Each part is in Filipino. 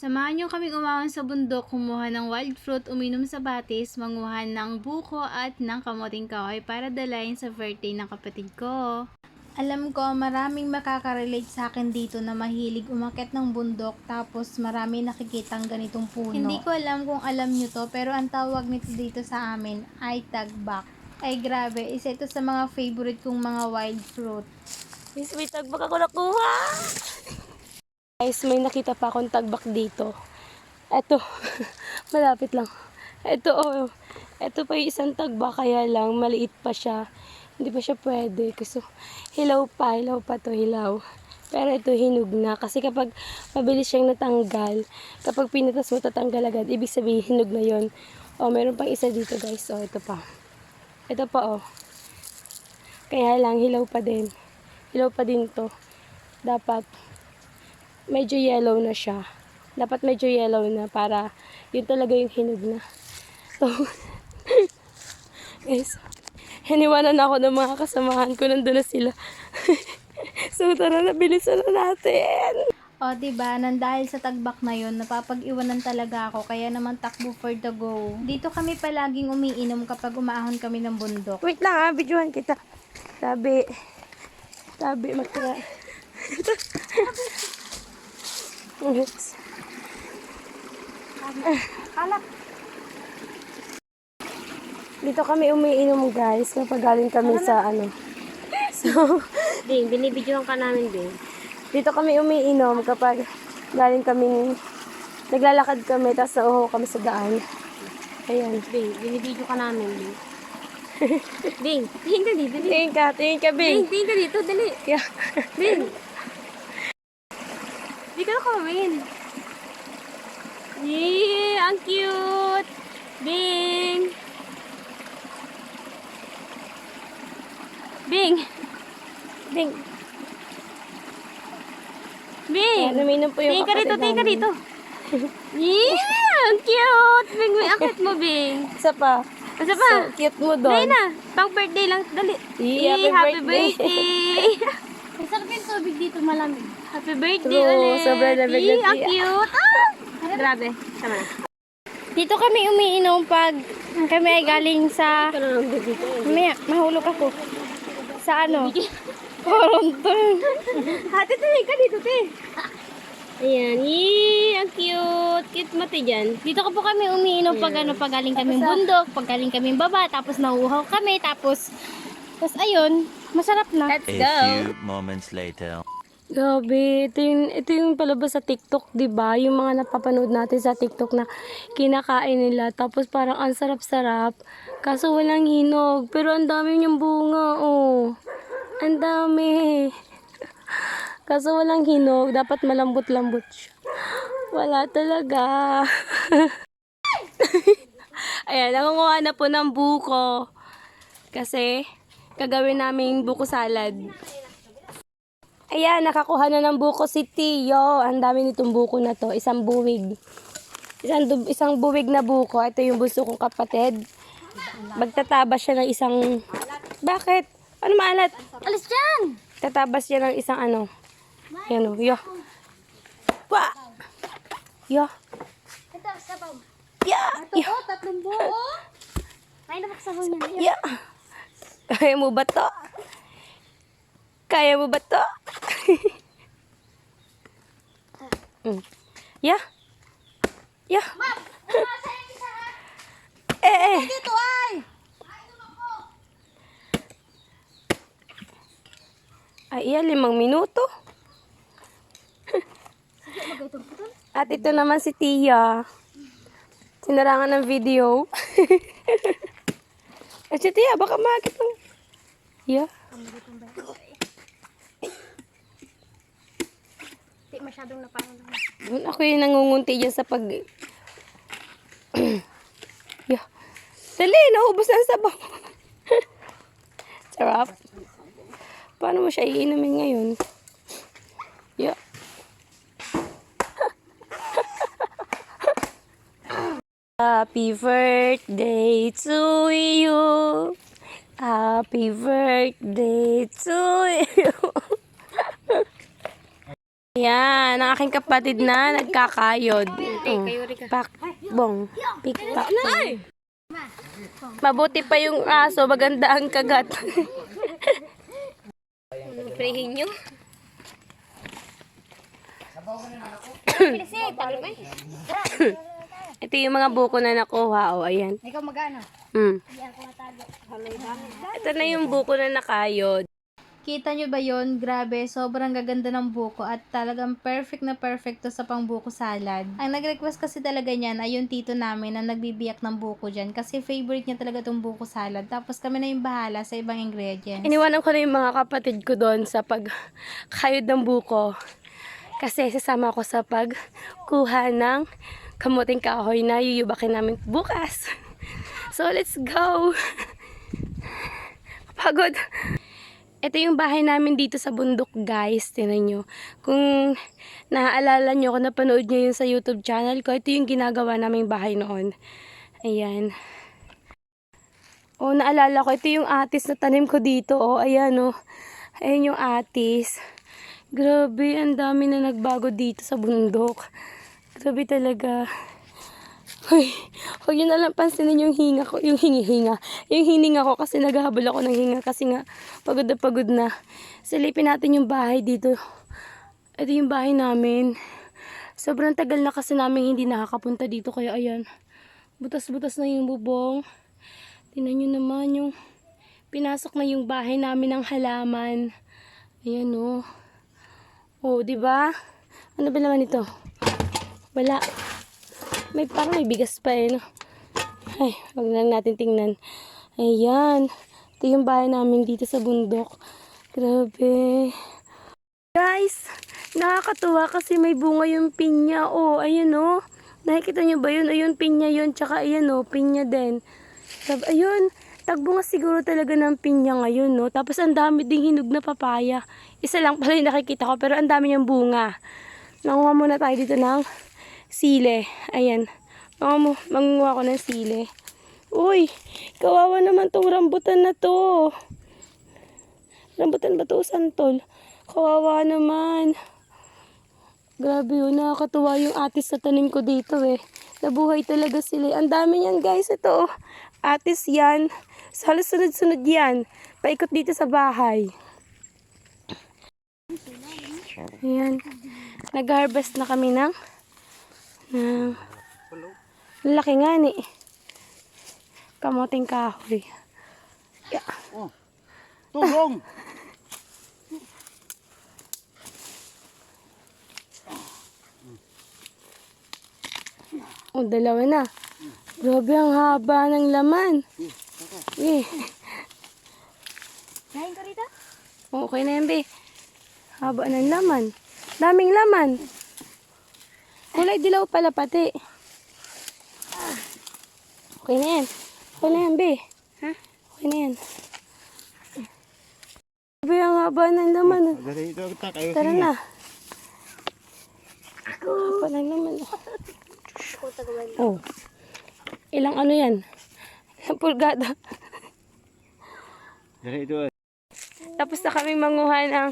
Samahan niyo kaming umahon sa bundok, kumuha ng wild fruit, uminom sa batis, manguha ng buko at ng kamuting kahoy para dalayin sa birthday ng kapatid ko. Alam ko, maraming makaka-relate sa akin dito na mahilig umakit ng bundok tapos marami nakikitang ganitong puno. Hindi ko alam kung alam nyo to, pero ang tawag nito dito sa amin ay tagbak. Ay grabe, isa ito sa mga favorite kong mga wild fruit. Miss, may tagbak ako nakuha. Guys, may nakita pa akong tagbak dito. Eto, malapit lang. Eto, oh. Eto pa yung isang tagbak, kaya lang, maliit pa siya. Hindi pa siya pwede. Kasi hilaw pa, hilaw pa to, hilaw. Pero ito hinog na. Kasi kapag mabilis siyang natanggal, kapag pinitas mo, tatanggal agad. Ibig sabihin, hinog na yon. Oh, meron pang isa dito, guys. Oh, ito pa. Ito pa, oh. Kaya lang, hilaw pa din. Hilaw pa din to. Dapat, medyo yellow na siya. Dapat medyo yellow na para yun talaga yung hinog na. So, guys, hiniwanan ako ng mga kasamahan ko. Nandun na sila. so, tara na, bilisan na natin. O, diba, nang dahil sa tagbak na yun, napapag-iwanan talaga ako, kaya naman takbo for the go. Dito kami palaging umiinom kapag umaahon kami ng bundok. Wait lang ha, videohan kita. Sabi, sabi, magtira. Oops. Kalap! Dito kami umiinom guys kapag galing kami sa ano. So, Ding, binibidyohan ka namin, Ding. dito kami umiinom kapag galing kami naglalakad kami tapos nauho kami sa daan. Ayan. Ding, binibidyo ka namin, Ding. Ding, tingin ka dito. Tingin ka, tingin ka, Ding, Bing. tingin ka dito, dali. Yeah. Na kawin. Yee, ang cute. Bing. Bing. Bing. Bing. Ayan, umiinom po yung Tingin ka dito, kapatid tingin ka namin. dito. Yeah, ang cute. Bing, may akit mo, Bing. Isa pa. Isa pa. So, cute mo Dali doon. na. Pang birthday lang. Dali. Happy happy birthday. Masarap yung tubig dito malamig. happy birthday True, ulit. sobrang lamig na ang tiya. cute. Ah, grabe. Tama na. Dito kami umiinom pag kami ay galing sa... Mamaya, mahulog ako. Sa ano? Toronto. Hati, tingin ka dito, te. Ayan. Yee, ang cute. Cute mo, te, dyan. Dito ko po kami umiinom pag ano, pag galing kami bundok, pag galing kami baba, tapos nauuhaw kami, tapos, tapos ayun, masarap na. Let's A go. few moments later. Grabe, ito yung, ito yung palabas sa TikTok, di ba? Yung mga napapanood natin sa TikTok na kinakain nila. Tapos parang ang sarap-sarap. Kaso walang hinog. Pero ang dami niyang bunga, oh. Ang dami. Kaso walang hinog. Dapat malambot-lambot siya. Wala talaga. Ayan, nangunguha na po ng buko. Kasi, gagawin namin buko salad. Ayan, nakakuha na ng buko si Tio. Ang dami nitong buko na to. Isang buwig. Isang, isang buwig na buko. Ito yung buso kong kapatid. Magtatabas siya ng isang... Bakit? Ano maalat? Alis dyan! Tatabas siya ng isang ano. Yan o. Yo. Wa! Yo. Ito, sabaw. Ya! Yo. Oh, tatlong buo. Ay, napaksabaw niya. Ya. Kaya mo ba to? Kaya mo ba to? mm. Ya. Ya. Eh, eh. Dito ay! Ay, iya, limang minuto. At ito naman si Tia. Sinarangan ng video. At si Tia, baka makit ng... Yeah. Di masyadong naparang lang. Ako yung nangungunti dyan sa pag... yeah. Dali, naubos na ang sabaw. Sarap. Paano mo siya iinumin ngayon? Yeah. Happy birthday to you. Happy birthday to you. Yan, ang aking kapatid na nagkakayod. Oh, pak, bong, pikpak. Mabuti pa yung aso, maganda ang kagat. Prehin nyo. Ito yung mga buko na nakuha. O, ayan. Ikaw magano? Mm. Ito na yung buko na nakayod. Kita nyo ba yon? Grabe, sobrang gaganda ng buko at talagang perfect na perfect to sa pangbuko salad. Ang nag-request kasi talaga niyan ay yung tito namin na nagbibiyak ng buko dyan kasi favorite niya talaga tong buko salad. Tapos kami na yung bahala sa ibang ingredients. Iniwanan ko na yung mga kapatid ko doon sa pagkayod ng buko. Kasi sasama ako sa pagkuha ng kamuting kahoy na yuyubakin namin bukas. So, let's go! Pagod. Ito yung bahay namin dito sa bundok, guys. Tinan nyo. Kung naaalala nyo, kung napanood nyo yun sa YouTube channel ko, ito yung ginagawa naming bahay noon. Ayan. Oh, naalala ko, ito yung atis na tanim ko dito. Oh, ayan oh. Ayan yung atis. Grabe, ang dami na nagbago dito sa bundok. Grabe talaga. Hoy, huwag yun na lang pansinin yung hinga ko, yung hingi-hinga. Yung hininga ko kasi naghahabol ako ng hinga kasi nga pagod na pagod na. Silipin natin yung bahay dito. Ito yung bahay namin. Sobrang tagal na kasi namin hindi nakakapunta dito kaya ayan. Butas-butas na yung bubong. Tingnan nyo naman yung pinasok na yung bahay namin ng halaman. Ayan oh. Oh, di ba? Ano ba naman ito? Wala. May parang may bigas pa eh, no? Ay, wag na natin tingnan. Ayan. Ito yung bahay namin dito sa bundok. Grabe. Guys, nakakatuwa kasi may bunga yung pinya. Oh, ayan oh. Nakikita nyo ba yun? Ayun, pinya yun. Tsaka ayan oh, pinya din. Sab ayun, tagbunga siguro talaga ng pinya ngayon, no? Tapos ang dami ding hinog na papaya. Isa lang pala yung nakikita ko, pero ang dami niyang bunga. Nanguha muna tayo dito ng sile. Ayan. Manguha, manguha ko ng sile. Uy, kawawa naman tong rambutan na to. Rambutan ba to, santol? Kawawa naman. Grabe yun, nakakatuwa yung atis na tanim ko dito eh. Nabuhay talaga sila. Ang dami yan guys, ito. oh. Atis yan. Halos sunod-sunod yan. Paikot dito sa bahay. Ayan. Nag-harvest na kami ng ng laki nga ni kamoting kahoy. Yeah. Tulong! O, dalawa na. Grabe ang haba ng laman. Eh. Kain ko rito? Okay na yan, be. Haba ng laman. Daming laman. Kulay dilaw pala pati. Okay na yan. Okay na yan, be. Ha? Okay na yan. Grabe ang haba ng laman. oh. Tara na. Haba ng laman. oh. Oh. Ilang ano yan? Ilang pulgada. Dari ito Tapos na kami manguha ng,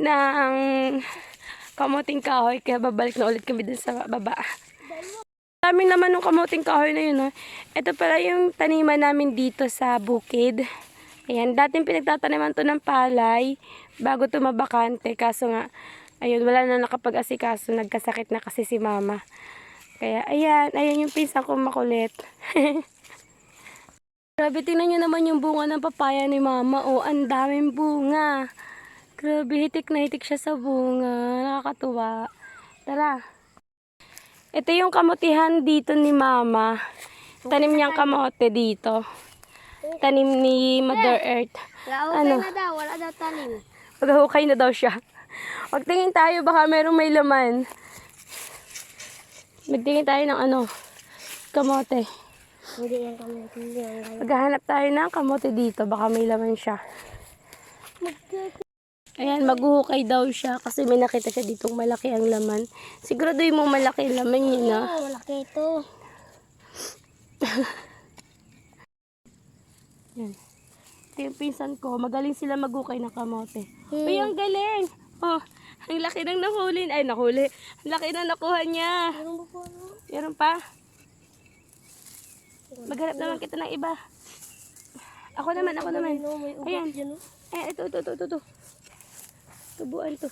ng kamuting kahoy. Kaya babalik na ulit kami dun sa baba. Daming naman ng kamuting kahoy na yun. Oh. Ito pala yung taniman namin dito sa bukid. Ayan, dating pinagtataniman to ng palay bago to mabakante. Kaso nga, ayun, wala na nakapag-asikaso. Nagkasakit na kasi si mama. Kaya, ayan, ayan yung pinsan ko makulit. Grabe, tingnan nyo naman yung bunga ng papaya ni mama. Oh, ang daming bunga. Grabe, hitik na hitik siya sa bunga. Nakakatuwa. Tara. Ito yung kamutihan dito ni mama. Tanim niyang kamote dito. Tanim ni Mother Earth. Wala Ano? na daw, wala daw tanim. Maghahukay na daw siya. Magtingin tayo, baka merong may laman. Magtingin tayo ng ano, kamote. Hindi yan kami. Maghahanap tayo ng kamote dito, baka may laman siya. Ayan, maghuhukay daw siya kasi may nakita siya ditong malaki ang laman. Siguraduhin mo malaki ang laman yun, ah. Oh, malaki ito. Ito yung pinsan ko, magaling sila maghukay ng kamote. Uy, ang galing! Oh, Ang laki ng nahuli. Ay, nahuli. Ang laki ng nakuha niya. Meron ano? Meron pa? Maghanap naman kita ng iba. Ako naman, ako naman. Ayan. dyan, oh. Eh, ito, ito, ito, ito, ito. Tubuan to.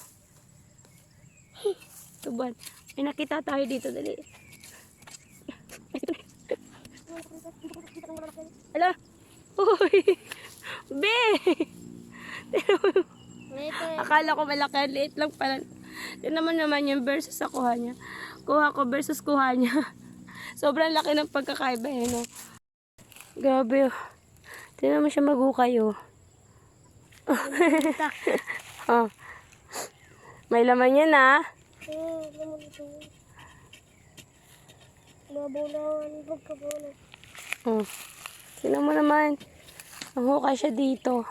Tubuan. May nakita tayo dito, dali. Ala! Uy! Be! Akala ko malaki, liit lang pala. Yun naman naman yung versus sa kuha niya. Kuha ko versus kuha niya. Sobrang laki ng pagkakaiba eh, no? Grabe, oh. Tingnan mo siya maghukay, oh. oh. May laman yan, ah. Oh, naman ito. Mabulawan, pagkabula. Oh. Tingnan mo naman. Ang hukay siya dito.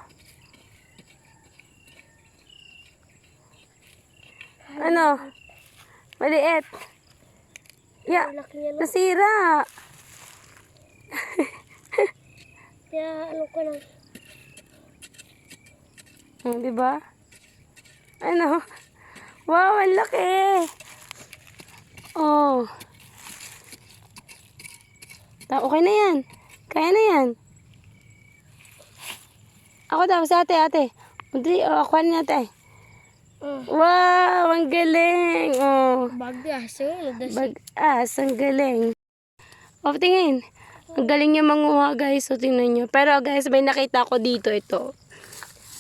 Ano? Maliit. Ya, no? nasira. Kaya ano ko lang. Hmm, di ba? Ano? Wow, ang laki. Oh. Ta okay na yan. Kaya na yan. Ako daw, sa ate, ate. Madali, oh, ako na ate. Mm. Wow, ang galing. Oh. Sunod na Bag-as, ang galing. O, tingin. Ang galing niya manguha, guys. So, tingnan nyo. Pero, guys, may nakita ko dito, ito.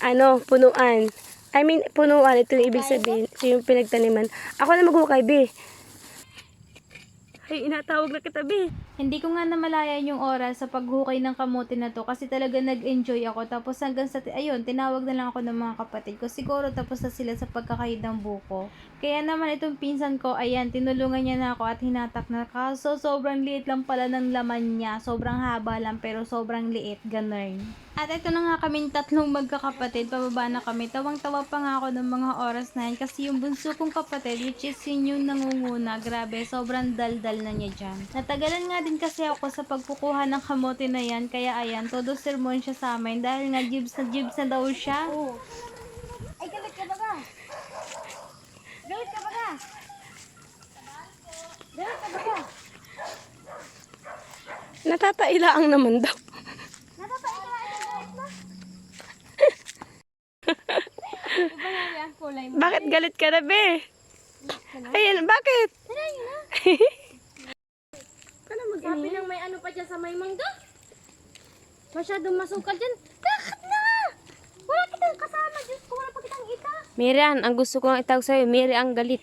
Ano, punuan. I mean, punuan. Ito yung ibig sabihin. Ito yung pinagtaniman. Ako na maghukay, be. Ay, inatawag na kita, be. Hindi ko nga namalayan yung oras sa paghukay ng kamote na to kasi talaga nag-enjoy ako. Tapos hanggang sa, ayun, tinawag na lang ako ng mga kapatid ko. Siguro tapos na sila sa pagkakahid ng buko. Kaya naman itong pinsan ko, ayan, tinulungan niya na ako at hinatak na. Kaso sobrang liit lang pala ng laman niya. Sobrang haba lang pero sobrang liit. Ganun. At ito na nga kaming tatlong magkakapatid. Pababa na kami. Tawang-tawa pa nga ako ng mga oras na yan. Kasi yung bunso kong kapatid, which is yun yung nangunguna. Grabe, sobrang daldal na niya dyan. Natagalan nga din kasi ako sa pagkukuha ng kamote na yan. Kaya ayan, todo sermon siya sa amin. Dahil nga jibs na jibs na daw siya. Ay, galit ka ba ka? Galit ka ba ka? Galit ka ba ka? Natatailaang naman daw. Natatay ka nga ito, galit na. Iba na yung kulay mo. Bakit galit ka na, be? Ayan, bakit? Sabi lang may ano pa dyan sa may mangga. Masyadong masukal dyan. Bakit na? Wala kitang kasama. Diyos ko, wala pa kitang ita. Mirian, ang gusto ko lang itawag sa'yo, Miri ang galit.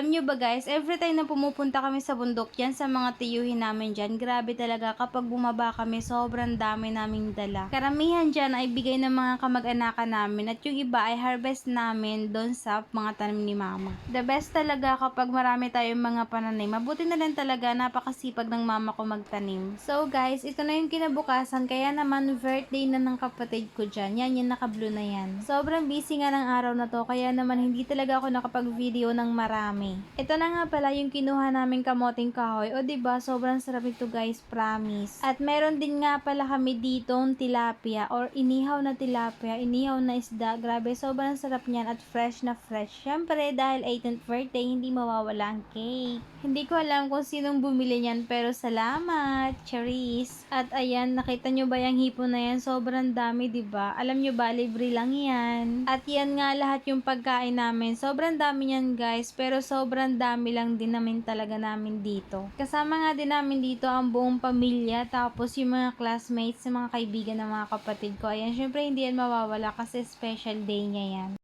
Alam nyo ba guys, every time na pumupunta kami sa bundok yan, sa mga tiyuhin namin dyan, grabe talaga kapag bumaba kami, sobrang dami naming dala. Karamihan dyan ay bigay ng mga kamag-anakan namin at yung iba ay harvest namin doon sa mga tanim ni mama. The best talaga kapag marami tayong mga pananim. Mabuti na lang talaga, napakasipag ng mama ko magtanim. So guys, ito na yung kinabukasan, kaya naman birthday na ng kapatid ko dyan. Yan, yung naka-blue na yan. Sobrang busy nga ng araw na to, kaya naman hindi talaga ako nakapag-video ng marami. Ito na nga pala yung kinuha naming kamoting kahoy. O ba sobrang sarap ito guys, promise. At meron din nga pala kami ditong tilapia or inihaw na tilapia, inihaw na isda. Grabe, sobrang sarap niyan at fresh na fresh. Syempre, dahil 18th birthday, hindi mawawala ang cake. Hindi ko alam kung sinong bumili niyan, pero salamat, Cherise. At ayan, nakita nyo ba yung hipon na yan? Sobrang dami, ba? Alam nyo ba, libre lang yan. At yan nga lahat yung pagkain namin. Sobrang dami yan guys, pero sobrang dami lang din namin talaga namin dito. Kasama nga din namin dito ang buong pamilya, tapos yung mga classmates, yung mga kaibigan ng mga kapatid ko. Ayan, syempre hindi yan mawawala kasi special day niya yan.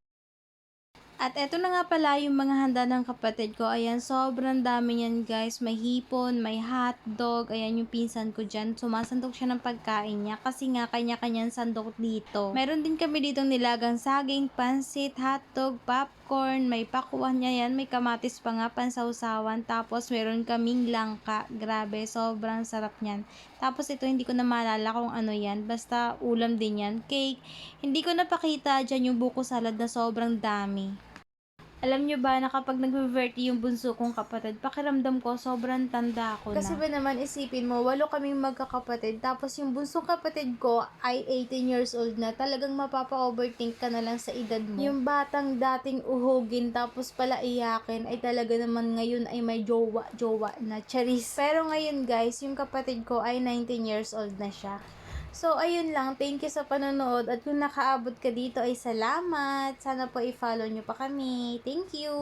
At eto na nga pala yung mga handa ng kapatid ko. Ayan, sobrang dami yan guys. May hipon, may hotdog. Ayan yung pinsan ko dyan. Sumasandok siya ng pagkain niya kasi nga kanya-kanyang sandok dito. Meron din kami ditong nilagang saging, pansit, hotdog, popcorn, may pakwan niya yan. May kamatis pa nga, pansawsawan. Tapos meron kaming langka. Grabe, sobrang sarap niyan. Tapos ito, hindi ko na maalala kung ano yan. Basta ulam din yan. Cake. Hindi ko napakita dyan yung buko salad na sobrang dami. Alam nyo ba na kapag nag-birthday yung bunso kong kapatid, pakiramdam ko sobrang tanda ko na. Kasi ba naman isipin mo, walo kaming magkakapatid, tapos yung bunsong kapatid ko ay 18 years old na, talagang mapapa-overthink ka na lang sa edad mo. Yung batang dating uhugin, tapos pala iyakin, ay talaga naman ngayon ay may jowa-jowa na charis. Pero ngayon guys, yung kapatid ko ay 19 years old na siya. So, ayun lang. Thank you sa panonood. At kung nakaabot ka dito ay salamat. Sana po i-follow nyo pa kami. Thank you!